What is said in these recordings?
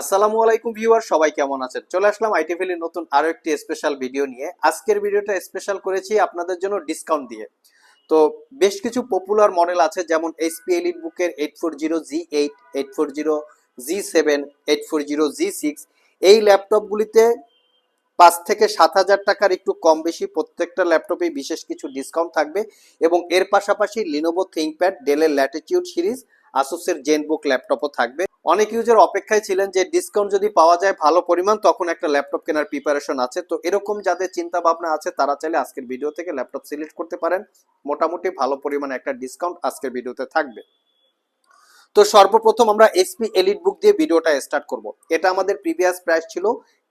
আসসালামু আলাইকুম ভিউয়ার, সবাই কেমন আছেন? চলে আসলাম আইটিভিলির নতুন আরও একটি স্পেশাল ভিডিও নিয়ে। আজকের ভিডিওটা স্পেশাল করেছি আপনাদের জন্য ডিসকাউন্ট দিয়ে। তো বেশ কিছু পপুলার মডেল আছে, যেমন এইচপি এলিট বুকের eight four zero G eight eight four zero G seven eight four zero G six এই ল্যাপটপগুলিতে পাঁচ থেকে সাত হাজার টাকার একটু কম বেশি প্রত্যেকটা ল্যাপটপে বিশেষ কিছু ডিসকাউন্ট থাকবে এবং এর পাশাপাশি লিনোভো থিঙ্কপ্যাড ডেলের ল্যাটিটিউড সিরিজ আসুসের জেনবুক ল্যাপটপও থাকবে। অনেক ইউজার অপেক্ষায় ছিলেন যে ডিসকাউন্ট যদি পাওয়া যায় ভালো পরিমাণ, তখন একটা ল্যাপটপ কেনার প্রিপারেশন আছে। তো এরকম যাদের চিন্তা ভাবনা আছে, তারা চাইলে আজকের ভিডিও থেকে ল্যাপটপ সিলেক্ট করতে পারেন। মোটামুটি ভালো পরিমাণে একটা ডিসকাউন্ট আজকের ভিডিওতে থাকবে। তো সর্বপ্রথম আমরা এসপি এলিট বুক দিয়ে ভিডিওটা স্টার্ট করব। এটা আমাদের প্রিভিয়াস প্রাইস ছিল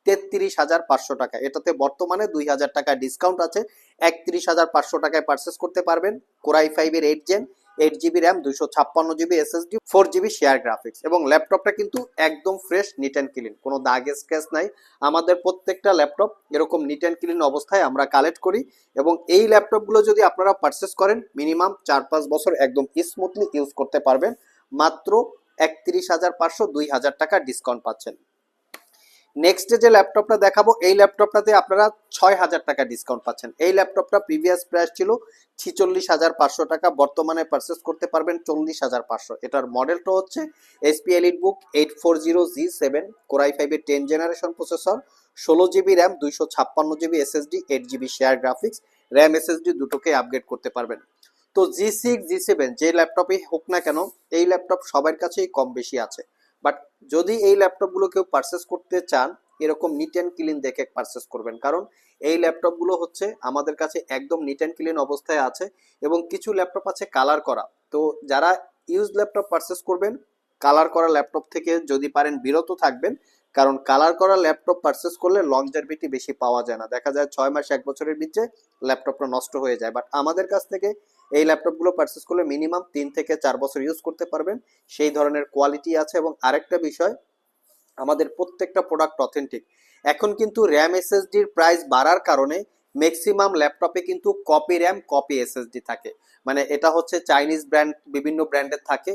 তেত্রিশ হাজার পাঁচশো টাকা। এটাতে বর্তমানে দুই হাজার টাকা ডিসকাউন্ট আছে। একত্রিশ হাজার পাঁচশো টাকায় পারচেস করতে পারবেন। কোরাই ফাইভের eight gen eight GB RAM দুইশো ছাপ্পান্ন GB SSD four GB share graphics এবং ল্যাপটপটা কিন্তু একদম ফ্রেশ নিট অ্যান্ড ক্লিন কোনো দাগ স্ক্র্যাচ নাই। আমাদের প্রত্যেকটা ল্যাপটপ এরকম নিট অ্যান্ড ক্লিন অবস্থায় আমরা কালেক্ট করি এবং এই ল্যাপটপগুলো যদি আপনারা পারচেস করেন মিনিমাম চার পাঁচ বছর একদম স্মুথলি ইউজ করতে পারবেন। মাত্র একত্রিশ হাজার পাঁচশো দুই হাজার টাকা ডিসকাউন্ট পাচ্ছেন। নেক্সট যে ল্যাপটপটা দেখাবো, এই ল্যাপটপটাতে আপনারা ছয় হাজার টাকা ডিসকাউন্ট পাচ্ছেন। এই ল্যাপটপটা প্রিভিয়াস প্রাইস ছিল ছিচল্লিশ হাজার পাঁচশো টাকা, বর্তমানে পারচেস করতে পারবেন চল্লিশ হাজার পাঁচশো। এটার মডেলটা হচ্ছে SP elite book eight four zero G seven core i ফাইভের টেন জেনারেশন প্রসেসর ষোলো জিবি র্যাম দুইশো ছাপ্পান্ন GB SSD eight GB share graphics RAM SSD দুটোকে আপগ্রেড করতে পারবেন। তো জি সিক্স জি সেভেন যে ল্যাপটপই হোক না কেন, এই ল্যাপটপ সবার কাছেই কম বেশি আছে। বাট যদি এই ল্যাপটপগুলো কেউ পারচেস করতে চান, এরকম নিট অ্যান্ড ক্লিন দেখে পারচেস করবেন। কারণ এই ল্যাপটপগুলো হচ্ছে আমাদের কাছে একদম নিট অ্যান্ড ক্লিন অবস্থায় আছে এবং কিছু ল্যাপটপ আছে কালার করা। তো যারা ইউজ ল্যাপটপ পারচেস করবেন কালার করা ল্যাপটপ থেকে যদি পারেন বিরত থাকবেন, কারণ কালার করা ল্যাপটপ পারচেস করলে লংজারভিটি বেশি পাওয়া যায় না। দেখা যায় ছয় মাস, এক বছরের নিচে ল্যাপটপটা নষ্ট হয়ে যায়। বাট আমাদের কাছ থেকে এই ল্যাপটপগুলো পারচেস করলে মিনিমাম তিন থেকে চার বছর ইউজ করতে পারবেন। সেই ধরনের কোয়ালিটি আছে এবং আরেকটা বিষয়, আমাদের প্রত্যেকটা প্রোডাক্ট অথেন্টিক এখন কিন্তু র্যাম এসএসডির প্রাইস বাড়ার কারণে ম্যাক্সিমাম ল্যাপটপে কিন্তু কপি র্যাম কপি এসএসডি থাকে। মানে এটা হচ্ছে চাইনিজ ব্র্যান্ড বিভিন্ন ব্র্যান্ডের থাকে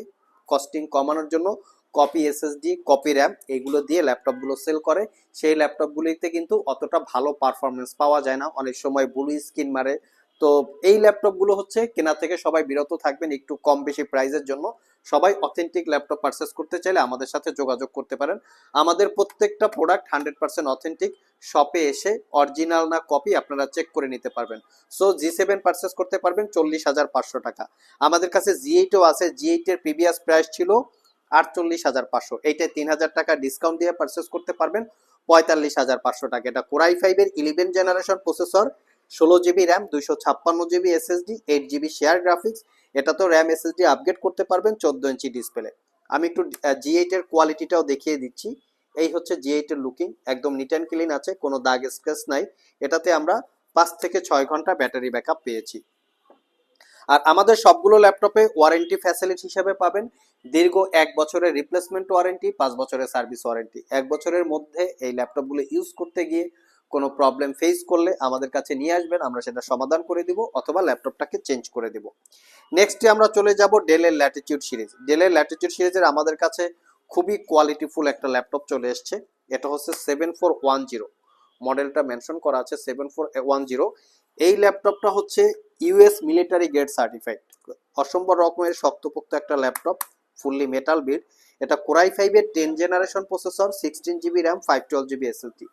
কস্টিং কমানোর জন্য। কপি এসএসডি কপি র্যাম এগুলো দিয়ে ল্যাপটপগুলো সেল করে। সেই ল্যাপটপগুলিতে কিন্তু অতটা ভালো পারফরমেন্স পাওয়া যায় না। অনেক সময় ব্লু স্ক্রিন মারে তো এই ল্যাপটপগুলো হচ্ছে কেনা থেকে সবাই বিরত থাকবেন একটু কম বেশি প্রাইসের জন্য। সবাই অথেন্টিক ল্যাপটপ পারচেস করতে চাইলে আমাদের সাথে যোগাযোগ করতে পারেন। আমাদের প্রত্যেকটা প্রোডাক্ট হান্ড্রেড পার্সেন্ট অথেন্টিক শপে এসে অরিজিনাল না কপি আপনারা চেক করে নিতে পারবেন। সো জি সেভেন পারচেস করতে পারবেন চল্লিশ হাজার পাঁচশো টাকা। আমাদের কাছে জি এইটও আছে। জি এইটের প্রিভিয়াস প্রাইস ছিল আটচল্লিশ হাজার পাঁচশো। এইটায় তিন হাজার টাকা ডিসকাউন্ট দিয়ে পারচেস করতে পারবেন পঁয়তাল্লিশ হাজার পাঁচশো টাকা। এটা কোরাই ফাইভের ইলেভেন জেনারেশন প্রসেসর ষোলো জিবি র্যাম দুইশো ছাপ্পান্ন GB SSD eight GB share graphics এটা তো র্যাম এসএসডি আপগ্রেড করতে পারবেন চোদ্দ ইঞ্চি ডিসপ্লে আমি একটু জি এইট এর কোয়ালিটিটাও দেখিয়ে দিচ্ছি। এই হচ্ছে জি এইট এর লুকিং একদম নিট অ্যান্ড ক্লিন আছে, কোনো দাগ স্ক্র্যাচ নাই। এটাতে আমরা পাঁচ থেকে ছয় ঘণ্টা ব্যাটারি ব্যাকআপ পেয়েছি। আর আমাদের সবগুলো ল্যাপটপে ওয়ারেন্টি ফ্যাসিলিটি হিসেবে পাবেন। দীর্ঘ এক বছরের রিপ্লেসমেন্ট ওয়ারেন্টি পাঁচ বছরের সার্ভিস ওয়ারেন্টি এক বছরের মধ্যে এই ল্যাপটপগুলো ইউজ করতে গিয়ে কোনো প্রবলেম ফেস করলে আমাদের কাছে নিয়ে আসবেন, আমরা সেটা সমাধান করে দিব অথবা ল্যাপটপটাকে চেঞ্জ করে দিব। নেক্সটে আমরা চলে যাব ডেলের ল্যাটিটিউড সিরিজ ডেলের ল্যাটিটিউড সিরিজের আমাদের কাছে খুবই কোয়ালিটিফুল একটা ল্যাপটপ চলে এসছে। এটা হচ্ছে সেভেন ফোর ওয়ান জিরো মডেলটা মেনশন করা আছে সেভেন ফোর ওয়ান জিরো এই ল্যাপটপটা হচ্ছে ইউএস মিলিটারি গ্রেড সার্টিফাইড অসম্ভব রকমের শক্তপোক্ত একটা ল্যাপটপ ফুললি মেটাল বিড এটা কোরাই ফাইভের ten generation processor sixteen GB RAM five twelve GB SSD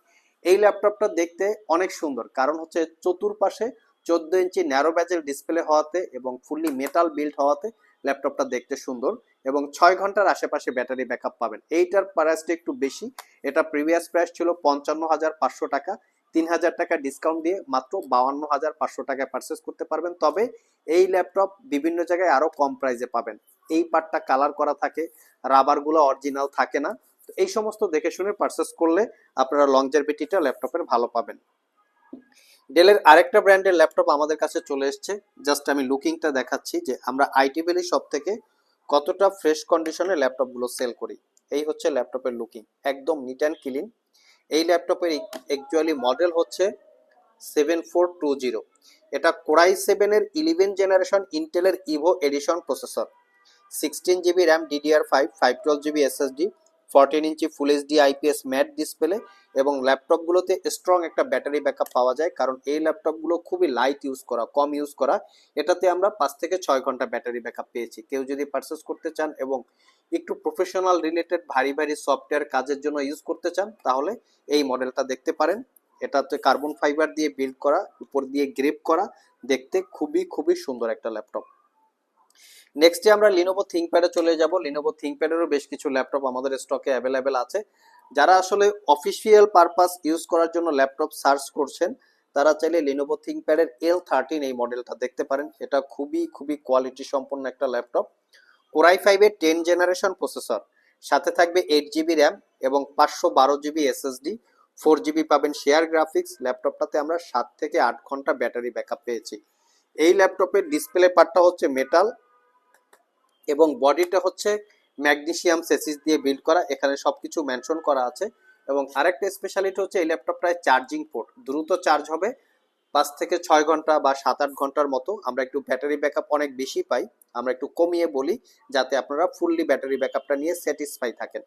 এই ল্যাপটপটা দেখতে অনেক সুন্দর। কারণ হচ্ছে চতুর্পাশে চোদ্দ ইঞ্চি ন্যারো ব্যাজেল ডিসপ্লে হওয়াতে এবং ফুললি মেটাল বিল্ড হওয়াতে ল্যাপটপটা দেখতে সুন্দর এবং ছয় ঘণ্টার আশেপাশে ব্যাটারি ব্যাকআপ পাবেন। এইটার প্রাইসটা একটু বেশি। এটা প্রিভিয়াস প্রাইস ছিল পঞ্চান্ন হাজার পাঁচশো টাকা। তিন হাজার টাকা ডিসকাউন্ট দিয়ে মাত্র বাউান্ন হাজার পাঁচশো টাকায় পারচেস করতে পারবেন। তবে এই ল্যাপটপ বিভিন্ন জায়গায় আরও কম প্রাইসে পাবেন। এই পার্টটা কালার করা থাকে রাবারগুলো অরিজিনাল থাকে না। এই সমস্ত দেখে শুনে পারচেস করলে আপনারা লংজারভিটিটা ল্যাপটপের ভালো পাবেন। ডেলের আরেকটা ব্র্যান্ডের ল্যাপটপ আমাদের কাছে চলে এসছে। জাস্ট আমি লুকিংটা দেখাচ্ছি যে আমরা আইটি ভ্যালি সব থেকে কতটা ফ্রেশ কন্ডিশনে ল্যাপটপগুলো সেল করি। এই হচ্ছে ল্যাপটপের লুকিং একদম নিট অ্যান্ড ক্লিন এই ল্যাপটপের অ্যাকচুয়ালি মডেল হচ্ছে সেভেন ফোর টু জিরো এটা কোরাই সেভেনের ইলেভেন জেনারেশন ইন্টেলের Evo edition processor sixteen GB RAM DDR five five twelve GB SSD fourteen inch full HD IPS matte display এবং ল্যাপটপগুলোতে strong একটা battery backup পাওয়া যায়। কারণ এই ল্যাপটপগুলো খুবই লাইট ইউজ করা, কম ইউজ করা। এটাতে আমরা পাঁচ থেকে ছয় ঘণ্টা ব্যাটারি ব্যাকআপ পেয়েছি। কেউ যদি পারচেস করতে চান এবং একটু প্রফেশনাল রিলেটেড ভারী ভারী সফটওয়্যার কাজের জন্য ইউজ করতে চান, তাহলে এই মডেলটা দেখতে পারেন। এটাতে কার্বন ফাইবার দিয়ে বিল্ড করা, উপর দিয়ে গ্রেপ করা। দেখতে খুবই খুবই সুন্দর একটা ল্যাপটপ নেক্সটে আমরা লিনোভো থিঙ্কপ্যাডে চলে যাব। লিনোভো থিঙ্কপ্যাডেরও বেশ কিছু ল্যাপটপ আমাদের স্টকে অ্যাভেলেবেল আছে। যারা আসলে অফিসিয়াল পারপাস ইউজ করার জন্য ল্যাপটপ সার্চ করছেন, তারা চাইলে লিনোভো থিঙ্কপ্যাডের এল থার্টিন এই মডেলটা দেখতে পারেন। এটা খুবই খুবই কোয়ালিটি সম্পন্ন একটা ল্যাপটপ কোরাই ফাইভের টেন জেনারেশন প্রসেসর সাথে থাকবে এইট জিবি র্যাম এবং পাঁচশো বারো জিবি এসএসডি ফোর জিবি পাবেন শেয়ার গ্রাফিক্স ল্যাপটপটাতে আমরা সাত থেকে আট ঘণ্টা ব্যাটারি ব্যাকআপ পেয়েছি। এই ল্যাপটপের ডিসপ্লে পার্টটা হচ্ছে মেটাল এবং বডিটা হচ্ছে ম্যাগনেশিয়াম সেসিস দিয়ে বিল্ড করা। এখানে সবকিছু মেনশন করা আছে। এবং আরেকটা স্পেশালিটি হচ্ছে এই ল্যাপটপটায় চার্জিং পোর্ট দ্রুত চার্জ হবে। পাঁচ থেকে ছয় ঘণ্টা বা সাত আট ঘণ্টার মতো। আমরা একটু ব্যাটারি ব্যাকআপ অনেক বেশি পাই। আমরা একটু কমিয়ে বলি যাতে আপনারা ফুললি ব্যাটারি ব্যাকআপটা নিয়ে স্যাটিসফাই থাকেন।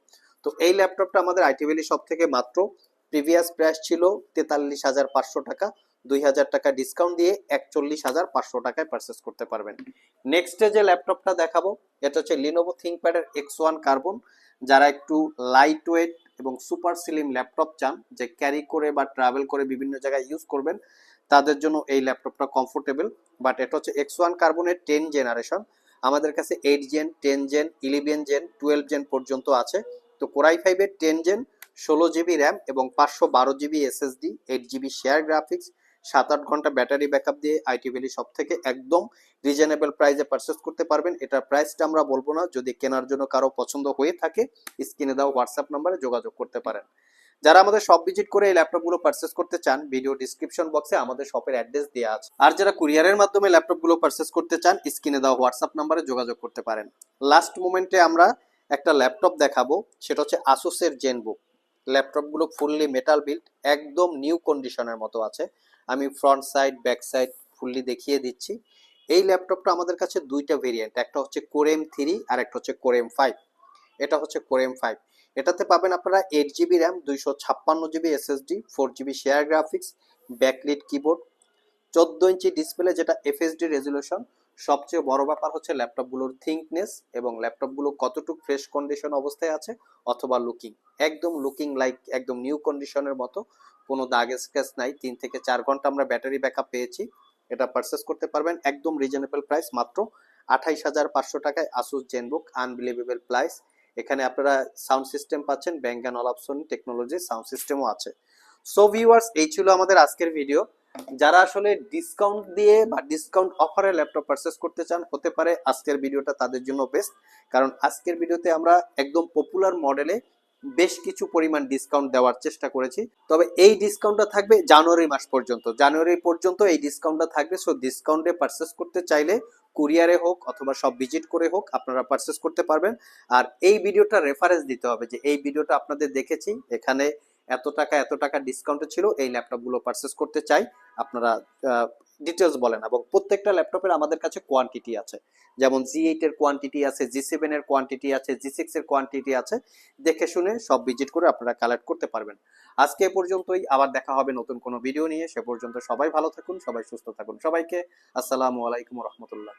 তো এই ল্যাপটপটা আমাদের আইটি ভ্যালি সব থেকে মাত্র। প্রিভিয়াস প্রাইস ছিল তেতাল্লিশ হাজার পাঁচশো টাকা। দুই হাজার টাকা ডিসকাউন্ট দিয়ে একচল্লিশ হাজার পাঁচশো টাকায় পারচেস করতে পারবেন। নেক্সটে যে ল্যাপটপটা দেখাবো, এটা হচ্ছে লিনোভো থিঙ্কপ্যাডের এক্স ওয়ান কার্বন যারা একটু লাইট ওয়েট এবং সুপার স্লিম ল্যাপটপ চান, যে ক্যারি করে বা ট্রাভেল করে বিভিন্ন জায়গায় ইউজ করবেন, তাদের জন্য এই ল্যাপটপটা কমফোর্টেবল বাট এটা হচ্ছে এক্স ওয়ান কার্বনের টেন জেনারেশন আমাদের কাছে eight gen ten gen eleven gen twelve gen পর্যন্ত আছে। তো কোরাই ফাইভের টেন জেন ষোলো জিবি র্যাম এবং পাঁচশো বারো GB SSD eight GB share graphics সাত আট ঘণ্টা ব্যাটারি ব্যাকআপ দিয়ে আইটি ভ্যালি সব থেকে একদম রিজনেবল প্রাইসে পারচেস করতে পারবেন। এটার প্রাইসটা আমরা বলব না। যদি কেনার জন্য কারও পছন্দ হয়ে থাকে, স্ক্রিনে দেওয়া হোয়াটসঅ্যাপ নাম্বারে যোগাযোগ করতে পারেন। যারা আমাদের সব ভিজিট করে এই ল্যাপটপগুলো পারচেস করতে চান ভিডিও ডিসক্রিপশন বক্সে আমাদের শপের অ্যাড্রেস দেওয়া আছে। আর যারা কুরিয়ারের মাধ্যমে ল্যাপটপগুলো পারচেস করতে চান, স্ক্রিনে দেওয়া হোয়াটসঅ্যাপ নাম্বারে যোগাযোগ করতে পারেন। লাস্ট মোমেন্টে আমরা একটা ল্যাপটপ দেখাবো। সেটা হচ্ছে আসুসের জেনবুক ল্যাপটপগুলো ফুললি মেটাল বিল্ড একদম নিউ কন্ডিশনের মতো আছে। আমি front side back side fully দেখিয়ে দিচ্ছি। এই ল্যাপটপটা আমাদের কাছে দুইটা ভেরিয়েন্ট একটা হচ্ছে কোরেম থ্রি আর একটা হচ্ছে কোরেম ফাইভ এটা হচ্ছে কোরেম ফাইভ এটাতে পাবেন আপনারা এইট জিবি র্যাম দুইশো ছাপ্পান্ন GB SSD four GB share graphics backlit keyboard চোদ্দ ইঞ্চি ডিসপ্লে যেটা এফএসডি রেজুলেশন সবচেয়ে বড় ব্যাপার হচ্ছে ল্যাপটপগুলোর থিঙ্কনেস এবং ল্যাপটপগুলো কতটুকু ফ্রেশ কন্ডিশন অবস্থায় আছে অথবা লুকিং একদম লুকিং লাইক একদম নিউ কন্ডিশনের মতো। কোনো দাগ স্ক্র্যাচ নাই। তিন থেকে চার ঘণ্টা আমরা ব্যাটারি ব্যাকআপ পেয়েছি। এটা পারচেস করতে পারবেন। একদম রিজনেবল প্রাইস মাত্র আঠাইশ হাজার পাঁচশো টাকায় আসুস জেনবুক আনবিলিভেবল প্রাইস এখানে আপনারা সাউন্ড সিস্টেম পাচ্ছেন। Bang and Olufsen technology sound সিস্টেমও আছে। সো ভিউয়ার্স এই ছিল আমাদের আজকের ভিডিও যারা আসলে ডিসকাউন্ট দিয়ে বা ডিসকাউন্ট অফারে ল্যাপটপ পারচেস করতে চান, হতে পারে আজকের ভিডিওটা তাদের জন্য বেস্ট কারণ আজকের ভিডিওতে আমরা একদম পপুলার মডেলে বেশ কিছু পরিমাণ ডিসকাউন্ট দেওয়ার চেষ্টা করেছি। তবে এই ডিসকাউন্টটা থাকবে জানুয়ারি মাস পর্যন্ত। জানুয়ারি পর্যন্ত এই ডিসকাউন্টটা থাকবে। সো ডিসকাউন্টে পারচেস করতে চাইলে কুরিয়ারে হোক অথবা সব ভিজিট করে হোক আপনারা পারচেস করতে পারবেন। আর এই ভিডিওটা রেফারেন্স দিতে হবে যে এই ভিডিওটা আপনাদের দেখেছি। এখানে এত টাকা এত টাকা ডিসকাউন্টে ছিল, এই ল্যাপটপগুলো পারচেস করতে চাই। আপনারা ডিটেলস বলেন এবং প্রত্যেকটা ল্যাপটপের আমাদের কাছে কোয়ান্টিটি আছে। যেমন জি এইট এর কোয়ান্টিটি আছে জি সেভেন এর কোয়ান্টিটি আছে জি সিক্স এর কোয়ান্টিটি আছে। দেখে শুনে সব ভিজিট করে আপনারা কালেক্ট করতে পারবেন। আজকে এ পর্যন্তই, আবার দেখা হবে নতুন কোনো ভিডিও নিয়ে। সে পর্যন্ত সবাই ভালো থাকুন, সবাই সুস্থ থাকুন। সবাইকে আসসালামু আলাইকুম রহমতুল্লাহ।